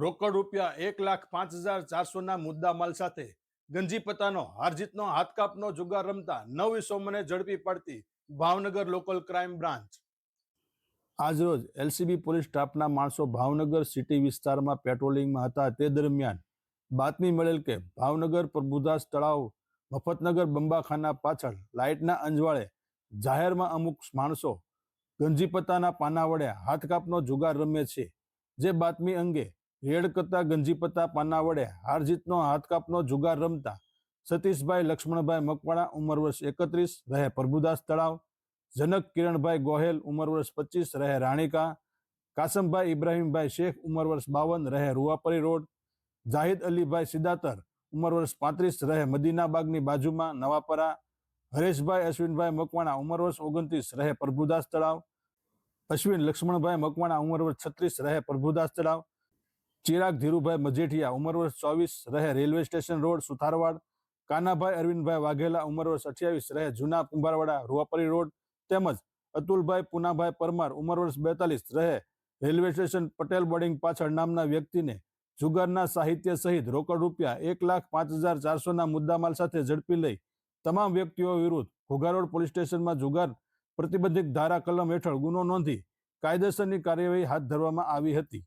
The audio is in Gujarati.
રોકડ રૂપિયા એક લાખ પાંચ હજાર ચારસોના મુદ્દામાલ સાથે ગંજીપતાનો હારજીતનો હાથકાપનો જુગાર રમતા, નવ ઇસમોને ઝડપી પડતી ભાવનગર લોકલ ક્રાઇમ બ્રાન્ચ આજરોજ એલસીબી પોલીસ સ્ટાફના માણસો ભાવનગર સિટી વિસ્તારમાં પેટ્રોલિંગમાં હતા. તે દરમિયાન બાતમી મળેલ કે ભાવનગર પ્રભુદાસ તળાવ, મફતનગર બંબાખાના પાછળ લાઇટના અંજવાળે જાહેરમાં અમુક માણસો ગંજીપતાના પાના વડે હાથકાપનો જુગાર રમે છે. જે બાતમી અંગે રેડ કરતા ગંજીપતા પાના વડે હારજીતનો હાથકાપનો જુગાર રમતા. સતીશભાઈ, લક્ષ્મણભાઈ મકવાણા, ઉંમર વર્ષ એકત્રીસ, રહે પ્રભુદાસ તળાવ. જનક કિરણભાઈ ગોહેલ, ઉંમર વર્ષ પચીસ, રહે રાણીકા. કાસમભાઈ ઇબ્રાહીમભાઈ શેખ, ઉંમર વર્ષ બાવન, રહે રૂવાપરી રોડ. જાહિદ અલીભાઈ સિદાતર ઉંમર વર્ષ પાંત્રીસ, રહે મદીનાબાગની બાજુમાં નવાપરા. હરેશભાઈ, અશ્વિનભાઈ મકવાણા, ઉંમર વર્ષ ઓગણત્રીસ, રહે પ્રભુદાસ તળાવ. અશ્વિન, લક્ષ્મણભાઈ મકવાણા, ઉંમર વર્ષ છત્રીસ, રહે પ્રભુદાસ તળાવ. ચિરાગ ધીરુભાઈ મજેઠિયા ઉંમર વર્ષ ચોવીસ રહે railway station road, Sutharwad. Kanabhai Arvindbhai Vaghela ઉંમર વર્ષ અઠ્યાવીસ રહે જૂના કુંભારવાડા, રૂવાપરી રોડ. તેમજ અતુલભાઈ પુનાભાઈ પરમાર ઉંમર વર્ષ બેતાલીસ રહે રેલવે સ્ટેશન પટેલ બોર્ડિંગ પાછળ નામના વ્યક્તિને જુગારના સાહિત્ય સહિત રોકડ રૂપિયા એક લાખ પાંચ હજાર ચારસોના મુદ્દામાલ સાથે ઝડપી લઈ તમામ વ્યક્તિઓ વિરુદ્ધ ઘોઘારોડ પોલીસ સ્ટેશનમાં જુગાર પ્રતિબંધિત ધારા કલમ હેઠળ ગુનો નોંધી કાયદેસરની કાર્યવાહી હાથ ધરવામાં આવી હતી.